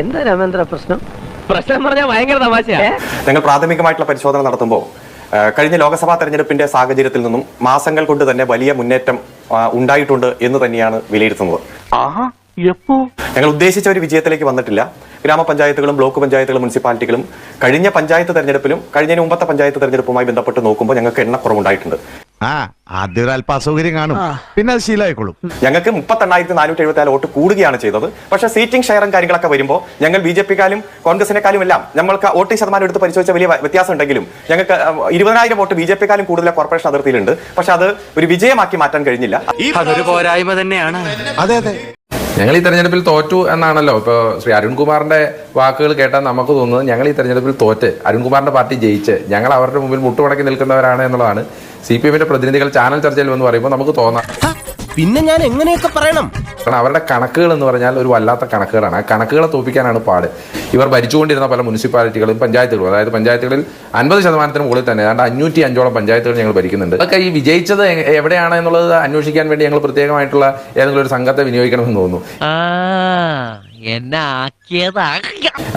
എന്താ രാമേന്ദ്ര പ്രശ്നം? പ്രശ്നം പറഞ്ഞാൽ ഭയങ്കര തമാശയാ. ഞങ്ങൾ പ്രാഥമികമായിട്ടുള്ള പരിശോധന നടത്തുമ്പോൾ ആ, കഴിഞ്ഞ ലോക്സഭാ തെരഞ്ഞെടുപ്പിന്റെ സാഹചര്യത്തിൽ നിന്നും മാസങ്ങൾ കൊണ്ട് തന്നെ വലിയ മുന്നേറ്റം ഉണ്ടായിട്ടുണ്ട് എന്ന് തന്നെയാണ് വിലയിരുത്തുന്നത്. ഞങ്ങൾ ഉദ്ദേശിച്ച ഒരു വിജയത്തിലേക്ക് വന്നിട്ടില്ല. ഗ്രാമപഞ്ചായത്തുകളും ബ്ലോക്ക് പഞ്ചായത്തുകളും മുനിസിപ്പാലിറ്റികളും കഴിഞ്ഞ പഞ്ചായത്ത് തെരഞ്ഞെടുപ്പിലും കഴിഞ്ഞ മുമ്പത്തെ പഞ്ചായത്ത് തെരഞ്ഞെടുപ്പുമായി ബന്ധപ്പെട്ട് നോക്കുമ്പോൾ ഞങ്ങൾക്ക് എണ്ണക്കുറവുണ്ടായിട്ടുണ്ട്. ആ ആദ്യം ഒരു അല്പ അസൗകര്യം കാണും പിന്നെ അത് ശീലമായിക്കോളും. ഞങ്ങൾക്ക് മുപ്പത്തെണ്ണായിരത്തി നാനൂറ്റി എഴുപത്തി നാല് വോട്ട് കൂടുകയാണ് ചെയ്തത്. പക്ഷേ സീറ്റിംഗ് ഷെയറും കാര്യങ്ങളൊക്കെ വരുമ്പോൾ ഞങ്ങൾ ബി ജെ പിക്കാലും കോൺഗ്രസിനെക്കാളും എല്ലാം ഞങ്ങൾക്ക് വോട്ടിംഗ് ശതമാനം എടുത്ത് പരിശോധിച്ച വലിയ വ്യ- വ്യത്യാസം ഉണ്ടെങ്കിലും ഞങ്ങൾക്ക് ഇരുപതിനായിരം വോട്ട് ബി ജെ പിക്കാലും കൂടുതൽ കോർപ്പറേഷൻ അതിർത്തിയിലുണ്ട്. പക്ഷെ അത് ഒരു വിജയമാക്കി മാറ്റാൻ കഴിഞ്ഞില്ല. അതൊരു പോരായ്മ തന്നെയാണ്. അതെ അതെ. ഞങ്ങൾ ഈ തെരഞ്ഞെടുപ്പിൽ തോറ്റു എന്നാണല്ലോ. ഇപ്പോൾ ശ്രീ അരുൺകുമാറിന്റെ വാക്കുകൾ കേട്ടാൽ നമുക്ക് തോന്നുന്നത് ഞങ്ങൾ ഈ തെരഞ്ഞെടുപ്പിൽ തോറ്റ് അരുൺകുമാറിന്റെ പാർട്ടി ജയിച്ച് ഞങ്ങൾ അവരുടെ മുമ്പിൽ മുട്ടുമടക്കി നിൽക്കുന്നവരാണ് എന്നുള്ളതാണ്. സി പി എമ്മിന്റെ പ്രതിനിധികൾ ചാനൽ ചർച്ചയിൽ വന്ന് പറയുമ്പോൾ നമുക്ക് തോന്നാം. പിന്നെ ഞാൻ എങ്ങനെയൊക്കെ പറയണം? കാരണം അവരുടെ കണക്കുകൾ എന്ന് പറഞ്ഞാൽ ഒരു വല്ലാത്ത കണക്കുകളാണ്. ആ കണക്കുകളെ തോപ്പിക്കാനാണ് പാട്. ഇവർ ഭരിച്ചുകൊണ്ടിരുന്ന പല മുനിസിപ്പാലിറ്റികളും പഞ്ചായത്തുകളും അതായത് പഞ്ചായത്തുകളിൽ അൻപത് ശതമാനത്തിന് മുകളിൽ തന്നെ ഏതാണ്ട് അഞ്ഞൂറ്റി അഞ്ചോളം പഞ്ചായത്തുകൾ ഞങ്ങൾ ഭരിക്കുന്നുണ്ട്. അതൊക്കെ ഈ വിജയിച്ചത് എവിടെയാണ് എന്നുള്ളത് അന്വേഷിക്കാൻ വേണ്ടി ഞങ്ങൾ പ്രത്യേകമായിട്ടുള്ള ഏതെങ്കിലും ഒരു സംഘത്തെ വിനിയോഗിക്കണമെന്ന് തോന്നുന്നു. എന്നെ ആക്കിയതാ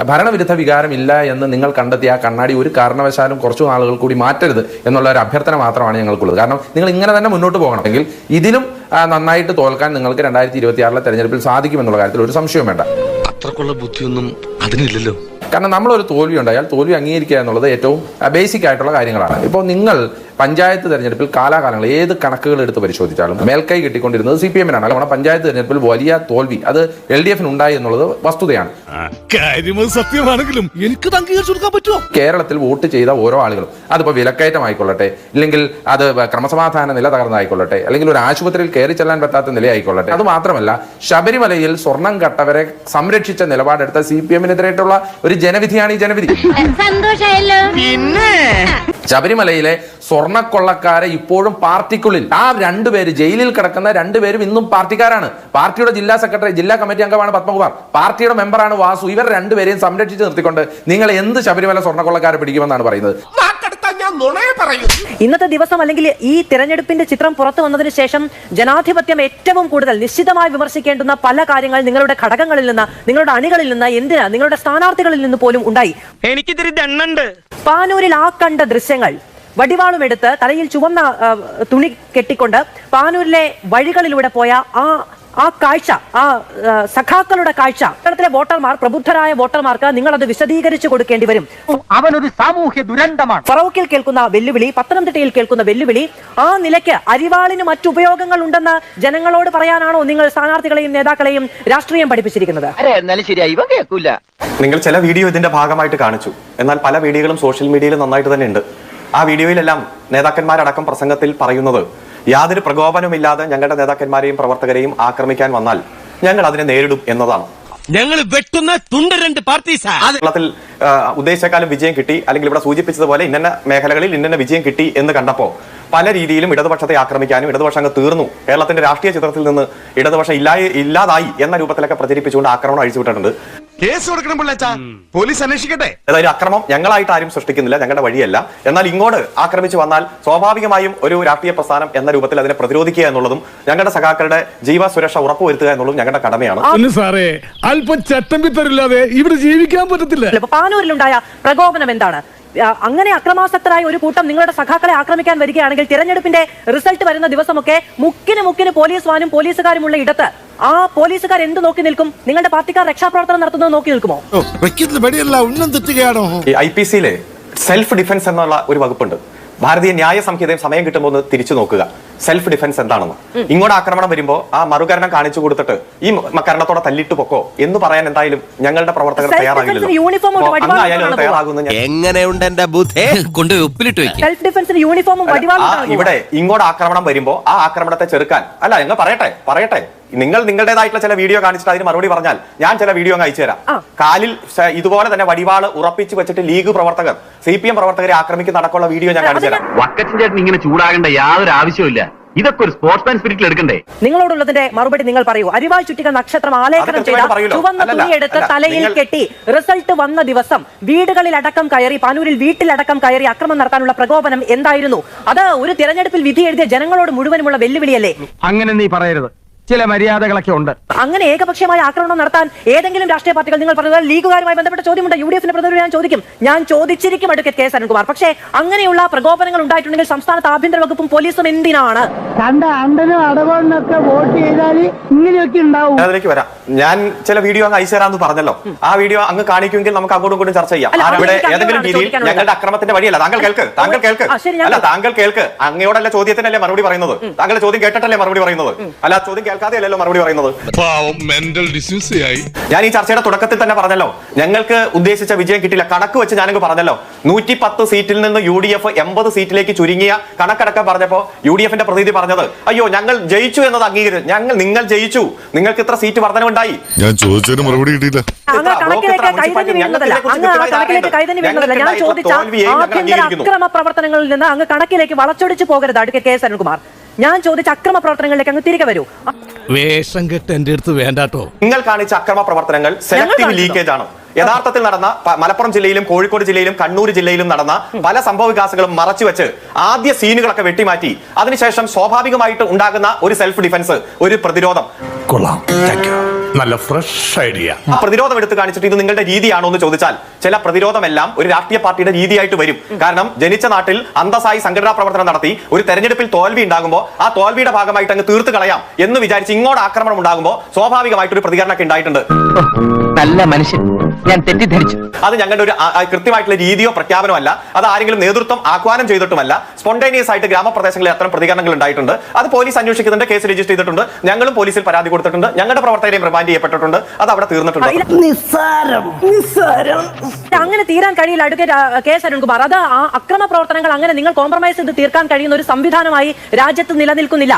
ഭരണവിരുദ്ധ വികാരമില്ല എന്ന് നിങ്ങൾ കണ്ടെത്തിയ ആ കണ്ണാടി ഒരു കാരണവശാലും കുറച്ചു നാളുകൾ കൂടി മാറ്റരുത് എന്നുള്ള ഒരു അഭ്യർത്ഥന മാത്രമാണ് ഞങ്ങൾക്കുള്ളത്. കാരണം നിങ്ങൾ ഇങ്ങനെ തന്നെ മുന്നോട്ട് പോകണമെങ്കിൽ ഇതിലും നന്നായിട്ട് തോൽക്കാൻ നിങ്ങൾക്ക് രണ്ടായിരത്തി ഇരുപത്തി ആറിലെ തെരഞ്ഞെടുപ്പിൽ സാധിക്കുമെന്നുള്ള കാര്യത്തിൽ ഒരു സംശയവും വേണ്ട. അത്രക്കുള്ള ബുദ്ധിയൊന്നും അതിനില്ലല്ലോ. കാരണം നമ്മളൊരു തോൽവി ഉണ്ടായാൽ തോൽവി അംഗീകരിക്കുക എന്നുള്ളത് ഏറ്റവും ബേസിക് ആയിട്ടുള്ള കാര്യങ്ങളാണ്. ഇപ്പോൾ നിങ്ങൾ പഞ്ചായത്ത് തെരഞ്ഞെടുപ്പിൽ കാലാകാലങ്ങൾ ഏത് കണക്കുകൾ എടുത്ത് പരിശോധിച്ചാലും മേൽക്കൈ കിട്ടിക്കൊണ്ടിരുന്നത് സി പി എമ്മിനാണ് അല്ലെങ്കിൽ പഞ്ചായത്ത് തെരഞ്ഞെടുപ്പിൽ വലിയ തോൽവി അത് എൽ ഡി എഫിന് ഉണ്ടായി എന്നുള്ളത് വസ്തുതയാണ്. കാര്യം സത്യമാണെങ്കിലും എനിക്ക് അംഗീകരിച്ചു കൊടുക്കാൻ പറ്റുമോ? കേരളത്തിൽ വോട്ട് ചെയ്ത ഓരോ ആളുകളും അതിപ്പോൾ വിലക്കയറ്റം ആയിക്കൊള്ളട്ടെ ഇല്ലെങ്കിൽ അത് ക്രമസമാധാന നില തകർന്നായിക്കൊള്ളട്ടെ അല്ലെങ്കിൽ ഒരു ആശുപത്രിയിൽ കയറി ചെല്ലാൻ പറ്റാത്ത നിലയായിക്കൊള്ളട്ടെ. അത് മാത്രമല്ല ശബരിമലയിൽ സ്വർണം കട്ടവരെ സംരക്ഷിച്ച നിലപാടെടുത്ത സി പി എമ്മിനെതിരായിട്ടുള്ള ഒരു ജനവിധിയാണ് ഈ ജനവിധി. പിന്നെ? ശബരിമലയിലെ സ്വർണക്കൊള്ളക്കാരെ ഇപ്പോഴും പാർട്ടിക്കുള്ളിൽ ആ രണ്ടുപേര് ജയിലിൽ കിടക്കുന്ന രണ്ടുപേരും ഇന്നും പാർട്ടിക്കാരാണ്. പാർട്ടിയുടെ ജില്ലാ സെക്രട്ടറി ജില്ലാ കമ്മിറ്റി അംഗമാണ് പത്മകുമാർ. പാർട്ടിയുടെ മെമ്പറാണ് വാസു ഇവർ രണ്ടുപേരെയും സംരക്ഷിച്ച് നിർത്തിക്കൊണ്ട് നിങ്ങൾ എന്ത് ശബരിമല സ്വർണക്കൊള്ളക്കാരെ പിടിക്കുമെന്നാണ് പറയുന്നത്? ഇന്നത്തെ ദിവസം അല്ലെങ്കിൽ ഈ തിരഞ്ഞെടുപ്പിന്റെ ചിത്രം പുറത്തു വന്നതിന് ശേഷം ജനാധിപത്യം ഏറ്റവും കൂടുതൽ നിശ്ചിതമായി വിമർശിക്കേണ്ടുന്ന പല കാര്യങ്ങൾ നിങ്ങളുടെ ഘടകങ്ങളിൽ നിന്ന് നിങ്ങളുടെ അണികളിൽ നിന്ന് എന്തിനാ? നിങ്ങളുടെ സ്ഥാനാർത്ഥികളിൽ നിന്ന് പോലും ഉണ്ടായി. എനിക്കിതിരി ദണ്ണുണ്ട്. പാനൂരിൽ ആ കണ്ട ദൃശ്യങ്ങൾ വടിവാളും എടുത്ത് തലയിൽ ചുവന്ന തുണി കെട്ടിക്കൊണ്ട് പാനൂരിലെ വഴികളിലൂടെ പോയ ആ ആ കാഴ്ച ആ സഖാക്കളുടെ കാഴ്ച കേരളത്തിലെ വോട്ടർമാർ പ്രബുദ്ധരായ വോട്ടർമാർക്ക് നിങ്ങൾ അത് വിശദീകരിച്ചു കൊടുക്കേണ്ടി വരും. അവനൊരു സാമൂഹ്യ ദുരന്തമാണ്. ഫറോക്കിൽ കേൾക്കുന്ന വെല്ലുവിളി പത്തനംതിട്ടയിൽ കേൾക്കുന്ന വെല്ലുവിളി ആ നിലയ്ക്ക് അരിവാളിന് മറ്റു ഉപയോഗങ്ങൾ ഉണ്ടെന്ന് ജനങ്ങളോട് പറയാനാണോ നിങ്ങൾ സ്ഥാനാർത്ഥികളെയും നേതാക്കളെയും രാഷ്ട്രീയം പഠിപ്പിച്ചിരിക്കുന്നത്? നിങ്ങൾ ചില വീഡിയോ ഇതിന്റെ ഭാഗമായിട്ട് കാണിച്ചു. എന്നാൽ പല വീഡിയോകളും സോഷ്യൽ മീഡിയയിൽ നന്നായിട്ട് തന്നെ ഉണ്ട്. ആ വീഡിയോയിലെല്ലാം നേതാക്കന്മാരടക്കം പ്രസംഗത്തിൽ പറയുന്നത് യാതൊരു പ്രകോപനമില്ലാതെ ഞങ്ങളുടെ നേതാക്കന്മാരെയും പ്രവർത്തകരെയും ആക്രമിക്കാൻ വന്നാൽ ഞങ്ങൾ അതിനെ നേരിടും എന്നതാണ്. ഞങ്ങൾ വെട്ടുന്ന തുണ്ട് രണ്ട് പാർട്ടി കേരളത്തിൽ ആ, ഉദ്ദേശിച്ചേക്കാളും വിജയം കിട്ടി അല്ലെങ്കിൽ ഇവിടെ സൂചിപ്പിച്ചതുപോലെ ഇന്ന മേഖലകളിൽ ഇന്ന വിജയം കിട്ടി എന്ന് കണ്ടപ്പോ പല രീതിയിലും ഇടതുപക്ഷത്തെ ആക്രമിക്കാനും ഇടതുപക്ഷം അങ്ങ് തീർന്നു. കേരളത്തിന്റെ രാഷ്ട്രീയ ചിത്രത്തിൽ നിന്ന് ഇടതുപക്ഷം ഇല്ലായി ഇല്ലാതായി എന്ന രൂപത്തിലൊക്കെ പ്രചരിപ്പിച്ചുകൊണ്ട് ആക്രമണം അഴിച്ചു അഴിച്ചുവിട്ടിട്ടുണ്ട്. കേസ് കൊടുക്കണം പിള്ളേച്ചാ. പോലീസ് അന്വേഷിക്കട്ടെ. ഏതായാലും അക്രമം ഞങ്ങളായിട്ട് ആരും സൃഷ്ടിക്കുന്നില്ല ഞങ്ങളുടെ വഴിയല്ല. എന്നാൽ ഇങ്ങോട്ട് ആക്രമിച്ചു വന്നാൽ സ്വാഭാവികമായും ഒരു രാഷ്ട്രീയ പ്രസ്ഥാനം എന്ന രൂപത്തിൽ അതിനെ പ്രതിരോധിക്കുക എന്നുള്ളതും ഞങ്ങളുടെ സഖാക്കളുടെ ജീവ സുരക്ഷ ഉറപ്പുവരുത്തുക എന്നുള്ളതും ഞങ്ങളുടെ കടമയാണ്. സാറേ അല്പം ചട്ടമ്പിത്തരില്ലാതെ ഇവിടെ ജീവിക്കാൻ പറ്റത്തില്ല. ഇപ്പൊ പാനൂരിലുണ്ടായ പ്രകോപനം എന്താണ്? അങ്ങനെ അക്രമാസക്തരായ ഒരു കൂട്ടം നിങ്ങളുടെ സഖാക്കളെ ആക്രമിക്കാൻ വരികയാണെങ്കിൽ തിരഞ്ഞെടുപ്പിന്റെ റിസൾട്ട് വരുന്ന ദിവസമൊക്കെ മുക്കിന് മുക്കിന് പോലീസ് വാനും പോലീസുകാരുമുള്ള ഇടത്ത് ആ പോലീസുകാർ എന്ത് നോക്കി നിൽക്കും? നിങ്ങളുടെ പാർട്ടിക്കാർ രക്ഷാപ്രവർത്തനം നടത്തുന്നത് നോക്കി നിൽക്കുമോ? ഐ പി സിയിലെ സെൽഫ് ഡിഫൻസ് എന്നുള്ള ഒരു വകുപ്പുണ്ട്. ഭാരതീയ ന്യായ സംഹിതയും സമയം കിട്ടുമ്പോൾ ഒന്ന് തിരിച്ചു നോക്കുക. സെൽഫ് ഡിഫൻസ് എന്താണെന്ന് ഇങ്ങോട്ട് ആക്രമണം വരുമ്പോൾ ആ മറുകരണം കാണിച്ചു കൊടുത്തിട്ട് ഈ മക്കരണത്തോടെ കരണത്തോടെ തല്ലിട്ട് പൊക്കോ എന്ന് പറയാൻ എന്തായാലും ഞങ്ങളുടെ പ്രവർത്തകർ തയ്യാറാകില്ല തയ്യാറാകില്ലല്ലോ. എങ്ങനെയുണ്ട് എന്റെ ബുദ്ധി? കൊണ്ട് ഉപ്പിലിട്ട് സെൽഫ് ഡിഫൻസിന് യൂണിഫോമും ഇവിടെ ഇങ്ങോട്ട് ആക്രമണം വരുമ്പോ ആ ആക്രമണത്തെ ചെറുക്കാൻ അല്ല ഞങ്ങൾ പറയട്ടെ പറയട്ടെ. നിങ്ങൾ നിങ്ങളുടേതായിട്ടുള്ള ചില വീഡിയോ കാണിച്ചിട്ട് അതിന് മറുപടി പറഞ്ഞാൽ ഞാൻ ചില വീഡിയോ അങ്ങ് അയച്ചു തരാം ആ. കാലിൽ ഇതുപോലെ തന്നെ വടിവാൾ ഉറപ്പിച്ചു വെച്ചിട്ട് ലീഗ് പ്രവർത്തകർ സി പി എം പ്രവർത്തകരെ ആക്രമിക്കുന്ന അടക്കമുള്ള വീഡിയോ ഞാൻ കാണിച്ചു തരാം വക്കച്ചൻ ചേട്ടൻ ഇങ്ങനെ ചൂടാകേണ്ട യാതൊരു ആവശ്യമില്ല ഇതൊക്കെ ഒരു സ്പോർട്സ്മാൻ സ്പിരിറ്റിൽ എടുക്കണ്ടേ? നിങ്ങളോടുള്ളതിന്റെ മറുപടി നിങ്ങൾ പറയൂ. അരിവാൾ ചുറ്റിക നക്ഷത്രം ആലേഖനം ചെയ്ത. ചുവന്ന തുണിയെടുത്ത് തലയിൽ കെട്ടി റിസൾട്ട് വന്ന ദിവസം വീടുകളിൽ അടക്കം കയറി പാനൂരിൽ വീട്ടിലടക്കം കയറി അക്രമം നടത്താനുള്ള പ്രകോപനം എന്തായിരുന്നു? അത് ഒരു തിരഞ്ഞെടുപ്പിൽ വിധി എഴുതിയ ജനങ്ങളോട് മുഴുവനുമുള്ള വെല്ലുവിളിയല്ലേ? അങ്ങനെ നീ പറയരുത്. ചില മര്യാദകളൊക്കെ ഉണ്ട്. അങ്ങനെ ഏകപക്ഷീയമായ ആക്രമണം നടത്താൻ ഏതെങ്കിലും രാഷ്ട്രീയ പാർട്ടികൾ നിങ്ങൾ പറഞ്ഞത് ലീഗുകാരുമായി ബന്ധപ്പെട്ട ചോദ്യമുണ്ട്. യു ഡി എഫിന്റെ പ്രതിനിധി ഞാൻ ചോദിക്കും. ഞാൻ ചോദിച്ചിരിക്കും അഡ്വക്കേറ്റ് കെ എസ് അരുൺകുമാർ. പക്ഷേ അങ്ങനെയുള്ള പ്രകോപനങ്ങൾ ഉണ്ടായിട്ടുണ്ടെങ്കിൽ സംസ്ഥാനത്ത് ആഭ്യന്തര വകുപ്പും പോലീസും എന്തിനാണ്? കണ്ട അണ്ടനും അടവണ്ണൊക്കെ വോട്ട് ചെയ്താൽ ഇങ്ങനെയൊക്കെ ഉണ്ടാവും. ഞാൻ അതിലേക്ക് വരാം. ഞാൻ ചില വീഡിയോ അങ്ങ് അയച്ചു തരാമെന്ന് പറഞ്ഞല്ലോ. ആ വീഡിയോ അങ്ങ് കാണിക്കുമെങ്കിൽ നമുക്ക് അങ്ങോട്ടും ഇങ്ങോട്ടും ചർച്ച ചെയ്യാം. ഇവിടെ ഏതെങ്കിലും രീതിയിൽ ഞങ്ങളുടെ അക്രമത്തിന്റെ വഴിയല്ല. താങ്കൾ കേൾക്ക്. താങ്കൾ കേൾക്ക്. അല്ല താങ്കൾ കേൾക്ക്. അങ്ങയോടല്ല ചോദ്യത്തിനല്ലേ മറുപടി പറയുന്നത്? താങ്കളുടെ ചോദ്യം കേട്ടിട്ടല്ലേ മറുപടി പറയുന്നത്? അല്ല ചോദ്യം കേൾക്കാതെയല്ലല്ലോ മറുപടി പറയുന്നത്. പാവം മെന്റൽ ഡിസ്യൂസ് ആയി. ഞാൻ ഈ ചർച്ചയുടെ തുടക്കത്തിൽ തന്നെ പറഞ്ഞല്ലോ ഞങ്ങൾക്ക് ഉദ്ദേശിച്ച വിജയം കിട്ടില്ല കണക്ക് വെച്ച് ഞാനങ്ങ് പറഞ്ഞല്ലോ നൂറ്റി പത്ത് സീറ്റിൽ നിന്ന് യു ഡി എഫ് എൺപത് സീറ്റിലേക്ക് ചുരുങ്ങിയ കണക്കടക്കം പറഞ്ഞപ്പോ യു ഡി എഫിന്റെ പ്രതിനിധി പറഞ്ഞത് അയ്യോ ഞങ്ങൾ ജയിച്ചു എന്നത് അംഗീകരിച്ചു ഞങ്ങൾ നിങ്ങൾ ജയിച്ചു നിങ്ങൾക്ക് ഇത്ര സീറ്റ് വർധനവുണ്ടായി. ഞാൻ ചോദിച്ചതിന് മറുപടി കിട്ടിയില്ല. ഞാൻ ചോദിച്ച ആഭ്യന്തര അക്രമ പ്രവർത്തനങ്ങളിൽ നിന്ന് അങ്ങ് കണക്കിലേക്ക് വളച്ചൊടിച്ചു പോകരുത് അടുക്കെ കെ എസ് അനിൽകുമാർ ഞാൻ ചോദിച്ച അക്രമ പ്രവർത്തനങ്ങളിലേക്ക് അങ്ങ് തിരികെ വരൂ. വേഷം കെട്ട് എന്റെ അടുത്ത് വേണ്ടാട്ടോ. നിങ്ങൾ കാണിച്ച അക്രമ പ്രവർത്തനങ്ങൾ സെലക്ടീവ് ലീക്കേജ് ആണ്. യഥാർത്ഥത്തിൽ നടന്ന മലപ്പുറം ജില്ലയിലും കോഴിക്കോട് ജില്ലയിലും കണ്ണൂർ ജില്ലയിലും നടന്ന പല സംഭവ വികാസങ്ങളും മറച്ചുവെച്ച് ആദ്യ സീനുകളൊക്കെ വെട്ടിമാറ്റി. അതിനുശേഷം സ്വാഭാവികമായിട്ട് ഉണ്ടാകുന്ന ഒരു സെൽഫ് ഡിഫൻസ് ഒരു പ്രതിരോധം. കൊള്ളാം. നല്ല ഫ്രഷ് ഐഡിയ പ്രതിരോധം എടുത്ത് കാണിച്ചിട്ട് ഇത് നിങ്ങളുടെ രീതിയാണോ എന്ന് ചോദിച്ചാൽ ചില പ്രതിരോധമെല്ലാം ഒരു രാഷ്ട്രീയ പാർട്ടിയുടെ രീതിയായിട്ട് വരും. കാരണം ജനിച്ച നാട്ടിൽ അന്തസായി സംഘടനാ പ്രവർത്തനം നടത്തി ഒരു തെരഞ്ഞെടുപ്പിൽ തോൽവി ഉണ്ടാകുമ്പോൾ ആ തോൽവിയുടെ ഭാഗമായിട്ട് അങ്ങ് തീർത്ത് കളയാം എന്ന് വിചാരിച്ച് ഇങ്ങോട്ട് ആക്രമണം ഉണ്ടാകുമ്പോൾ സ്വാഭാവികമായിട്ട് സ്വാഭാവികമായിട്ടൊരു പ്രതികരണമൊക്കെ ഉണ്ടായിട്ടുണ്ട്. നല്ല മനുഷ്യൻ. ഞാൻ തെറ്റിദ്ധരിച്ചു. അത് ഞങ്ങളുടെ ഒരു കൃത്യമായിട്ടുള്ള രീതിയോ പ്രഖ്യാപനമല്ല അത് ആരെങ്കിലും നേതൃത്വം ആഹ്വാനം ചെയ്തിട്ടുമല്ല. സ്പോണ്ടേനിയസ് ആയിട്ട് ഗ്രാമപ്രദേശങ്ങളിൽ അത്തരം പ്രതികരണങ്ങൾ ഉണ്ടായിട്ടുണ്ട്. അത് പോലീസ് അന്വേഷിക്കുന്നുണ്ട് കേസ് രജിസ്റ്റർ ചെയ്തിട്ടുണ്ട്. ഞങ്ങളും പോലീസിൽ പരാതി കൊടുത്തിട്ടുണ്ട്. ഞങ്ങളുടെ പ്രവർത്തകരെയും റിമാൻഡ് ചെയ്യപ്പെട്ടിട്ടുണ്ട്. അത് അവിടെ തീർന്നിട്ടുണ്ട്. നിസ്സാരം. നിസ്സാരം. അങ്ങനെ തീരാൻ കഴിയില്ല. Advocate K S Arunkumar. അത് ആ അക്രമ പ്രവർത്തനങ്ങൾ അങ്ങനെ നിങ്ങൾ കോംപ്രമൈസ് ചെയ്ത് തീർക്കാൻ കഴിയുന്ന ഒരു സംവിധാനമായി രാജ്യത്ത് നിലനിൽക്കുന്നില്ല.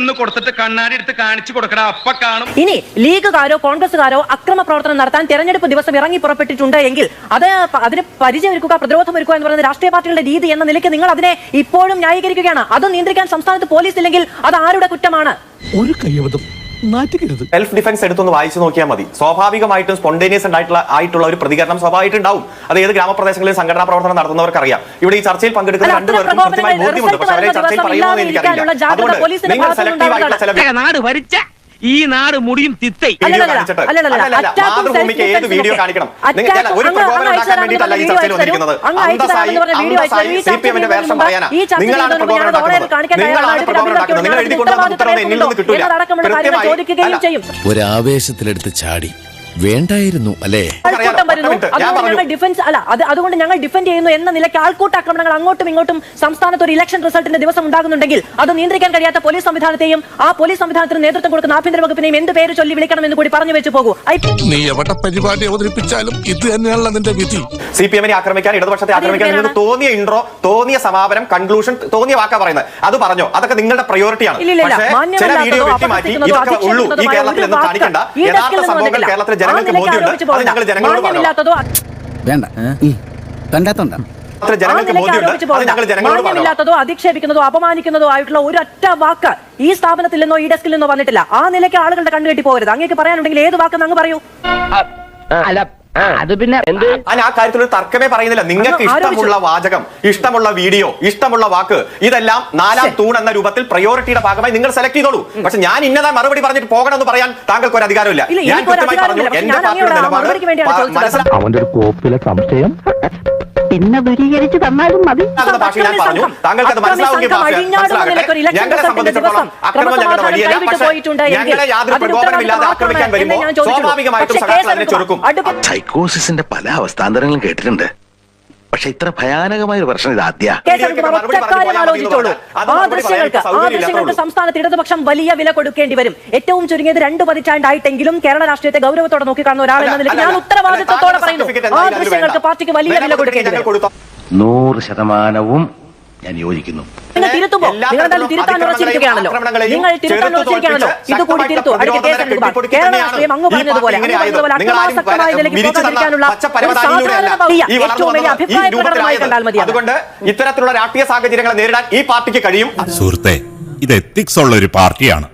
ഒന്ന് കൊടുത്തിട്ട് കണ്ണാടി എടുത്ത് കാണിച്ചു കൊടുക്കടാ. അപ്പ കാണും. ഇനി ലീഗുകാരോ കോൺഗ്രസുകാരോ അക്രമ പ്രവർത്തനം നടത്താൻ തെരഞ്ഞെടുപ്പ് ദിവസം ഇറങ്ങി പുറപ്പെട്ടിട്ടുണ്ട് എങ്കിൽ അത് അതിന് അതിന് പരിചയമൊരുക്കുക പ്രതിരോധം ഒരുക്കുക എന്ന് പറയുന്ന രാഷ്ട്രീയ പാർട്ടികളുടെ രീതി എന്ന നിലയ്ക്ക് നിങ്ങൾ അതിനെ ഇപ്പോഴും ന്യായീകരിക്കുകയാണ്. അത് നിയന്ത്രിക്കാൻ സംസ്ഥാനത്ത് പോലീസ് ഇല്ലെങ്കിൽ അത് ആരുടെ കുറ്റമാണ്? ഒരു കയ്യബദ്ധം നാറ്റിക്കരുത്. സെൽഫ് ഡിഫൻസ് എടുത്തൊന്ന് വായിച്ചു നോക്കിയാൽ മതി. സ്വാഭാവികമായിട്ടും സ്പോണ്ടേനിയസ് ആയിട്ടുള്ള ആയിട്ടുള്ള ഒരു പ്രതികരണം സ്വാഭാവികമായിട്ടും ഉണ്ടാവും അത് ഏത് ഗ്രാമപ്രദേശങ്ങളിൽ സംഘടനാ പ്രവർത്തനം നടത്തുന്നവർക്ക് അറിയാം ഇവിടെ ഈ ചർച്ചയിൽ പങ്കെടുക്കുന്ന രണ്ടുപേർക്കും കൃത്യമായി ബോധ്യമുണ്ട്. പക്ഷേ അവരെ ചർച്ചയിൽ എന്ന് എനിക്കറിയില്ല. അതുകൊണ്ട് പോലീസിന്റെ നിങ്ങൾ സെലക്ടീവ് ആയിട്ടുള്ള ചില നാട് ഭരിച്ച. ഈ നാട് മുടിയും തിത്തൈ. മാതൃഭൂമിക്ക് ഏത് വീഡിയോ കാണിക്കണം? നിങ്ങൾ ഒരു അങ്ങ് പ്രകോപനം ഉണ്ടാക്കാൻ വേണ്ടിയിട്ടല്ല ഈ തരാമെന്ന് ചർച്ചയിൽ പറഞ്ഞ വന്നിരിക്കുന്നത്. അന്തസ്സായി പറഞ്ഞ വീഡിയോ അന്തസ്സായി ഈ സി പി എമ്മിന്റെ വേഷം പറയാനാ. ഈ ചർച്ചയിൽ നിങ്ങളാണ് നിന്ന് പ്രകോപനം ഉണ്ടാക്കുന്നത്. നിങ്ങളാണ് പ്രകോപനം ഉണ്ടാക്കുന്നത്. നിങ്ങൾ എഴുതി കൊണ്ടുവന്ന എന്നിൽ നിന്ന് കൃത്യമായി ഒരാവേശത്തിലെടുത്ത് ചാടി. വേണ്ടായിരുന്നു അല്ലേ? ആൾക്കൂട്ടം വരുന്നു. ഞാൻ അതുകൊണ്ട് പറഞ്ഞു. ഞങ്ങൾ ഡിഫൻസ് അല്ല അത് അതുകൊണ്ട് ഞങ്ങൾ ഡിഫൻഡ് ചെയ്യുന്നു എന്ന നിലയ്ക്ക് ആൾക്കൂട്ട ആക്രമണങ്ങൾ അങ്ങോട്ടും ഇങ്ങോട്ടും സംസ്ഥാനത്ത് ഒരു ഇലക്ഷൻ റിസൾട്ടിന്റെ ദിവസം ഉണ്ടാകുന്നുണ്ടെങ്കിൽ അത് നിയന്ത്രിക്കാൻ കഴിയാത്ത പോലീസ് സംവിധാനത്തെയും ആ പോലീസ് സംവിധാനത്തിന് നേതൃത്വം കൊടുക്കുന്ന ആഭ്യന്തര വകുപ്പിനെയും എന്ത് പേര് ചൊല്ലി വിളിക്കണമെന്ന് കൂടി പറഞ്ഞു വെച്ചു പോകൂ. നീ എവിടെ പരിപാടി അവതരിപ്പിച്ചാലും ഇത് തന്നെയാണല്ലോ നിന്റെ വിധി. സി പി എമ്മിനെ ആക്രമിക്കാൻ ഇടതുപക്ഷത്തെ ആക്രമിക്കാൻ? നിങ്ങൾക്ക് തോന്നിയ ഇൻട്രോ തോന്നിയ സമാപനം കൺക്ലൂഷൻ തോന്നിയ വാക്കാ പറയുന്നത്. അത് പറഞ്ഞോ. അതൊക്കെ നിങ്ങളുടെ പ്രയോറിറ്റിയാണ് പക്ഷേ ചില വീഡിയോ വെട്ടി മാറ്റി ഇതൊക്കെ ഉള്ളൂ. ഈ കേരളത്തിൽ കാണിക്കണ്ട. യഥാർത്ഥ സംഭവങ്ങൾ. കേരളത്തിലെ ജനങ്ങൾക്ക് ബോധ്യമുണ്ട്. വേണ്ട. കണ്ടാത്തോണ്ട. അധിക്ഷേപിക്കുന്നതോ അപമാനിക്കുന്നതോ ആയിട്ടുള്ള ഒരൊറ്റ വാക്ക് ഈ സ്ഥാപനത്തിൽ നിന്നോ ഈ ഡെസ്കിൽ നിന്നോ വന്നിട്ടില്ല. ആ നിലയ്ക്ക് ആളുകളുടെ കണ്ണുകെട്ടി പോകരുത്. അങ്ങേക്ക് പറയാനുണ്ടെങ്കിൽ ഏത് വാക്ക് അങ്ങ് പറയൂ. അല്ല അത് പിന്നെ എന്ത്? ആ കാര്യത്തിൽ ഒരു തർക്കമേ പറയുന്നില്ല. നിങ്ങൾക്ക് ഇഷ്ടമുള്ള വാചകം ഇഷ്ടമുള്ള വീഡിയോ ഇഷ്ടമുള്ള വാക്ക് ഇതെല്ലാം നാലാം തൂൺ എന്ന രൂപത്തിൽ പ്രയോറിറ്റിയുടെ ഭാഗമായി നിങ്ങൾ സെലക്ട് ചെയ്തോളൂ. പക്ഷെ ഞാൻ ഇന്നതാ മറുപടി പറഞ്ഞിട്ട് പോകണമെന്ന് പറയാൻ താങ്കൾക്ക് ഒരു അധികാരമില്ല. ഞാൻ കൃത്യമായി പറഞ്ഞു എന്റെ പാർട്ടിയുടെ നിലപാട് അവന്റെ ഒരു കോപ്പിലെ സംശയം. എന്നെ പരിഹരിച്ചു തന്നാലും മതി. ഞാൻ പറഞ്ഞു. താങ്കൾക്ക് അത് ഞങ്ങളെ സംബന്ധിച്ചിടത്തോളം അക്രമം ഞങ്ങളുടെ വഴിയല്ല പക്ഷേ ഞങ്ങളെ യാതൊരു പ്രകോപനമില്ലാതെ ആക്രമിക്കാൻ വരുമ്പോൾ സ്വാഭാവികമായിട്ടും അതിനെ ചെറുക്കും സൈക്കോസിന്റെ പല അവസ്ഥാന്തരങ്ങളും കേട്ടിട്ടുണ്ട്. പക്ഷെ ഇത്ര ഭയാനകമായ ഒരു പ്രശ്നം ഇത് ആദ്യ സംസ്ഥാനത്ത് ഇടതുപക്ഷം വലിയ വില കൊടുക്കേണ്ടി വരും. ഏറ്റവും ചുരുങ്ങിയത് രണ്ട് പതിറ്റാണ്ടായിട്ടെങ്കിലും കേരള രാഷ്ട്രീയത്തെ ഗൗരവത്തോടെ നോക്കിക്കാണുന്ന ഒരാൾ എന്ന നിലയ്ക്ക് ഞാൻ ഉത്തരവാദിത്വത്തോടെ പറയുന്നു. ആ ദൃശ്യങ്ങൾക്ക് പാർട്ടിക്ക് വലിയ വില കൊടുക്കേണ്ടി വരും. നൂറ് ശതമാനവും ഞാൻ യോജിക്കുന്നു. നിങ്ങൾ തിരുത്തുമോ നിങ്ങൾ എന്തായാലും തിരുത്താൻ ഉറച്ചിരിക്കുകയാണല്ലോ നിങ്ങൾ തിരുത്താൻ ഉറച്ചിരിക്കുകയാണല്ലോ ഇത് കൂടി തിരുത്തു. അടുത്ത കേസ് കേരള രാഷ്ട്രീയം അങ്ങ് പറഞ്ഞതുപോലെ അങ്ങ് പറഞ്ഞതുപോലെ അക്രമാസക്തമായ നിലയ്ക്ക് പോകാതിരിക്കാനുള്ള ഒരു സാധാരണ വഴിയ ഏറ്റവും വലിയ അഭിപ്രായ പ്രകടനമായി കണ്ടാൽ മതി അതുകൊണ്ട് ഇത്തരത്തിലുള്ള രാഷ്ട്രീയ സാഹചര്യങ്ങളെ നേരിടാൻ ഈ പാർട്ടിക്ക് കഴിയും. സുഹൃത്തെ ഇത് എത്തിക്സ് ഉള്ള ഒരു പാർട്ടിയാണ്.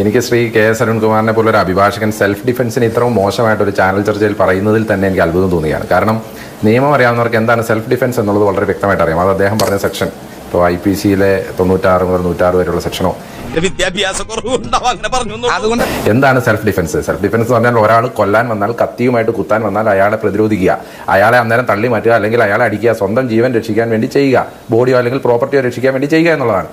എനിക്ക് ശ്രീ കെ എസ് അരുൺകുമാറിനെ പോലെ ഒരു അഭിഭാഷകൻ സെൽഫ് ഡിഫൻസിന് ഇത്രയും മോശമായിട്ട് ഒരു ചാനൽ ചർച്ചയിൽ പറയുന്നതിൽ തന്നെ എനിക്ക് അത്ഭുതം തോന്നുകയാണ്. കാരണം നിയമം അറിയാവുന്നവർക്ക് എന്താണ് സെൽഫ് ഡിഫൻസ് എന്നുള്ളത് വളരെ വ്യക്തമായിട്ട് അറിയാം. അത് അദ്ദേഹം പറഞ്ഞ സെക്ഷൻ ഇപ്പോൾ ഐ പി സിയിലെ തൊണ്ണൂറ്റാറ് മുതൽ നൂറ്റാറ് വരെയുള്ള സെക്ഷനോ വിദ്യാഭ്യാസ കുറവുണ്ടാവും അങ്ങനെ പറഞ്ഞു അതുകൊണ്ട് എന്താണ് സെൽഫ് ഡിഫൻസ് സെൽഫ് ഡിഫൻസ് എന്ന് പറഞ്ഞാൽ ഒരാൾ കൊല്ലാൻ വന്നാൽ കത്തിയുമായിട്ട് കുത്താൻ വന്നാൽ അയാളെ പ്രതിരോധിക്കുക. അയാളെ അന്നേരം തള്ളി മാറ്റുക അല്ലെങ്കിൽ അയാളെ അടിക്കുക സ്വന്തം ജീവൻ രക്ഷിക്കാൻ വേണ്ടി ചെയ്യുക. ബോഡിയോ അല്ലെങ്കിൽ പ്രോപ്പർട്ടിയോ രക്ഷിക്കാൻ വേണ്ടി ചെയ്യുക എന്നുള്ളതാണ്.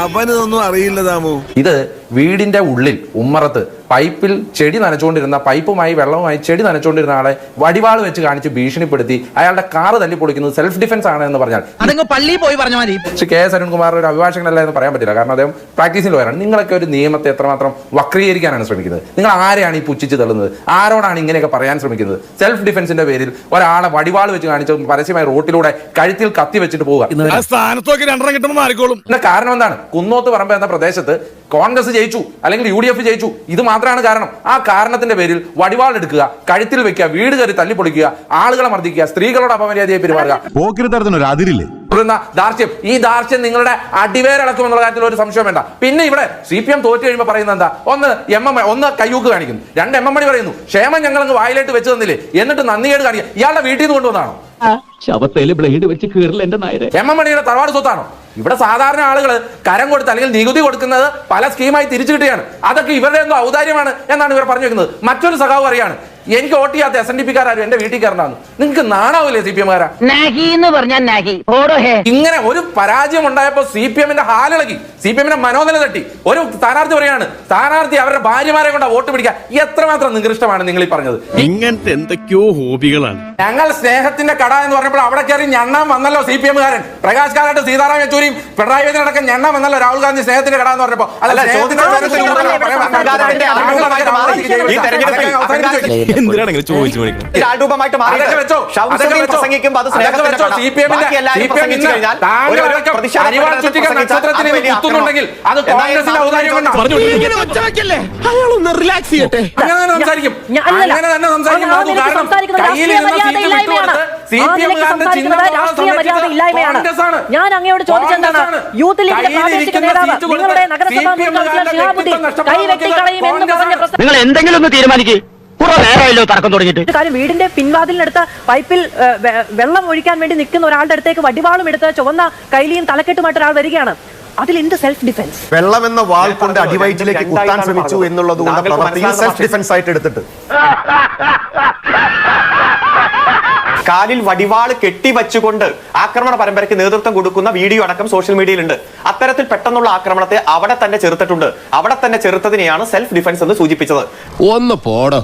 അവനൊന്നും അറിയില്ല താമോ ഇത് വീടിന്റെ ഉള്ളിൽ ഉമ്മറത്ത് പൈപ്പിൽ ചെടി നനച്ചുകൊണ്ടിരുന്ന പൈപ്പുമായി വെള്ളവുമായി ചെടി നനച്ചുകൊണ്ടിരുന്ന ആളെ വടിവാൾ വെച്ച് കാണിച്ച് ഭീഷണിപ്പെടുത്തി അയാളുടെ കാറ് തല്ലി പൊളിക്കുന്നത് സെൽഫ് ഡിഫൻസ് ആണ് എന്ന് പറഞ്ഞാൽ പള്ളി പള്ളിയിൽ പോയി പറഞ്ഞ മതി. ശ്രീ കെ എസ് അരുൺകുമാർ ഒരു അഭിഭാഷകനല്ല എന്ന് പറയാൻ പറ്റില്ല. കാരണം അദ്ദേഹം പ്രാക്ടീസിൽ ലോയറാണ്. നിങ്ങളൊക്കെ ഒരു നിയമത്തെ എത്രമാത്രം വക്രീകരിക്കാനാണ് ശ്രമിക്കുന്നത്? നിങ്ങൾ ആരെയാണ് ഈ പുച്ഛിച്ച് തള്ളുന്നത്? ആരോടാണ് ഇങ്ങനെയൊക്കെ പറയാൻ ശ്രമിക്കുന്നത്? സെൽഫ് ഡിഫൻസിന്റെ പേരിൽ ഒരാളെ വടിവാൾ വെച്ച് കാണിച്ച് പരസ്യമായി റോട്ടിലൂടെ കഴുത്തിൽ കത്തി വെച്ചിട്ട് പോവുക. കാരണം എന്താണ്? കുന്നോത്ത് പറമ്പ് എന്ന പ്രദേശത്ത് കോൺഗ്രസ് ജയിച്ചു അല്ലെങ്കിൽ യു ഡി എഫ് ജയിച്ചു. ഇത് മാത്രമാണ് കാരണം. ആ കാരണത്തിന്റെ പേരിൽ വടിവാൾ എടുക്കുക കഴുത്തിൽ വെക്കുക വീട് കയറി തല്ലിപ്പൊളിക്കുക ആളുകളെ മർദ്ദിക്കുക സ്ത്രീകളോട് അപമര്യാദയായി പെരുമാറുക. അതിരില്ലേ ഈ ദാർഷ്യം നിങ്ങളുടെ അടിവേരടക്കും എന്നുള്ള കാര്യത്തിൽ ഒരു സംശയം വേണ്ട. പിന്നെ ഇവിടെ സി പി എം തോറ്റു കഴിയുമ്പോൾ പറയുന്നത് എന്താ? ഒന്ന് എം എം ഒന്ന് കയ്യൂക്ക് കാണിക്കുന്നു. രണ്ട് എം എം മണി പറയുന്നു. ക്ഷേമം ഞങ്ങൾ അങ്ങ് വായിലായിട്ട് വെച്ച് തന്നില്ലേ? എന്നിട്ട് നന്ദികേട് കാണിക്കുക. ഇയാളുടെ വീട്ടിൽ നിന്ന് കൊണ്ടുവന്നാണോ ശവത്തേൽ ബ്ലേഡ് വെച്ച് കീറില്ല എന്റെ നായരെ. എം എം മണിയുടെ തറവാട് സ്വത്താണോ? ഇവിടെ സാധാരണ ആളുകൾ കരം കൊടുത്ത് അല്ലെങ്കിൽ നികുതി കൊടുക്കുന്നത് പല സ്കീമായി തിരിച്ചു കിട്ടുകയാണ്. അതൊക്കെ ഇവരുടെ എന്തോ ഔദാര്യമാണ് എന്നാണ് ഇവർ പറഞ്ഞു വെക്കുന്നത് മറ്റൊരു സഖാവ് പറയാണ് എനിക്ക് വോട്ട് ചെയ്യാത്ത എസ് എൻ ഡി പിക്കാരും എന്റെ വീട്ടിൽ കയറണമെന്ന് നിങ്ങൾക്ക് നാണാവില്ലേ സി പി എംകാരാ നാഹി എന്ന് പറഞ്ഞാൽ നാഹി. ഓടോ ഇങ്ങനെ ഒരു പരാജയം ഉണ്ടായപ്പോ സി പി എമ്മിന്റെ ഹാലിളകി സി പി എമ്മിന്റെ മനോനില തട്ടി. ഒരു സ്ഥാനാർത്ഥി പറയാണ് സ്ഥാനാർത്ഥി അവരുടെ ഭാര്യമാരെ കൊണ്ട് വോട്ട് പിടിക്കാൻ. എത്രമാത്രം നികൃഷ്ടമാണ് നിങ്ങൾ ഈ പറഞ്ഞത്? ഇങ്ങനത്തെ എന്തൊക്കെയോ ഹോബികളാണ്. ഞങ്ങൾ സ്നേഹത്തിന്റെ കട എന്ന് പറഞ്ഞപ്പോൾ അവിടെ കയറി ഞണ്ണാൻ വന്നല്ലോ സി പി എമ്മുകാരൻ. പ്രകാശ് കാരാട്ട് സീതാറാം യെച്ചൂരിയും പിണറായി വിജയൻ അടക്കം ഞണ്ണാൻ വന്നല്ലോ രാഹുൽ ഗാന്ധി സ്നേഹത്തിന്റെ കട എന്ന് പറഞ്ഞപ്പോ അല്ല ചോദിച്ച. വെച്ചോ. പ്രസംഗിക്കുമ്പോൾ അത് നക്ഷത്രത്തിന് അത്. കോൺഗ്രസിന്റെ ഔദാര്യം റിലാക്സ് ചെയ്യട്ടെ. അങ്ങനെ തന്നെ സംസാരിക്കും. അങ്ങനെ തന്നെ സംസാരിക്കും. കാരണം കയ്യിൽ. ഞാൻ അങ്ങയോട് ചോദിച്ചെന്താണ്? യൂത്ത് ലീഗിന്റെ പ്രാദേശിക നേതാവ് നിങ്ങളുടെ നഗരസഭാ കൈവെട്ടിക്കളയും എന്ന് പറഞ്ഞ പ്രശ്നം നിങ്ങൾ എന്തെങ്കിലും ഒന്ന് തീരുമാനിക്കേ. തർക്കം തുടങ്ങിയിട്ട്. കാര്യം വീടിന്റെ പിൻവാതിലിനടുത്ത് പൈപ്പിൽ വെള്ളം ഒഴിക്കാൻ വേണ്ടി നിൽക്കുന്ന ഒരാളുടെ അടുത്തേക്ക് വടിവാളും എടുത്ത് ചുവന്ന കൈലിയും തലക്കെട്ടുമായിട്ട് ഒരാൾ വരികയാണ്. അതിൽ എന്ത് സെൽഫ് ഡിഫൻസ് വെള്ളം എന്ന വാൾ കൊണ്ട് അടിവയറ്റിലേക്ക് കുത്താൻ ശ്രമിച്ചു. എന്നുള്ളത് കൊണ്ട് പ്രവർത്തിയിൽ സെൽഫ് ഡിഫൻസ് ആയിട്ട് എടുത്തിട്ട്. കാലിൽ വടിവാൾ കെട്ടിവച്ചുകൊണ്ട് ആക്രമണ പരമ്പരയ്ക്ക് നേതൃത്വം കൊടുക്കുന്ന വീഡിയോ അടക്കം സോഷ്യൽ മീഡിയയിലുണ്ട് അത്തരത്തിൽ പെട്ടെന്നുള്ള ആക്രമണത്തെ അവിടെ തന്നെ ചെറുത്തിട്ടുണ്ട്. അവിടെ തന്നെ ചെറുത്തതിനെയാണ് സെൽഫ് ഡിഫൻസ് എന്ന് സൂചിപ്പിച്ചത്. ഒന്ന് പോടോ.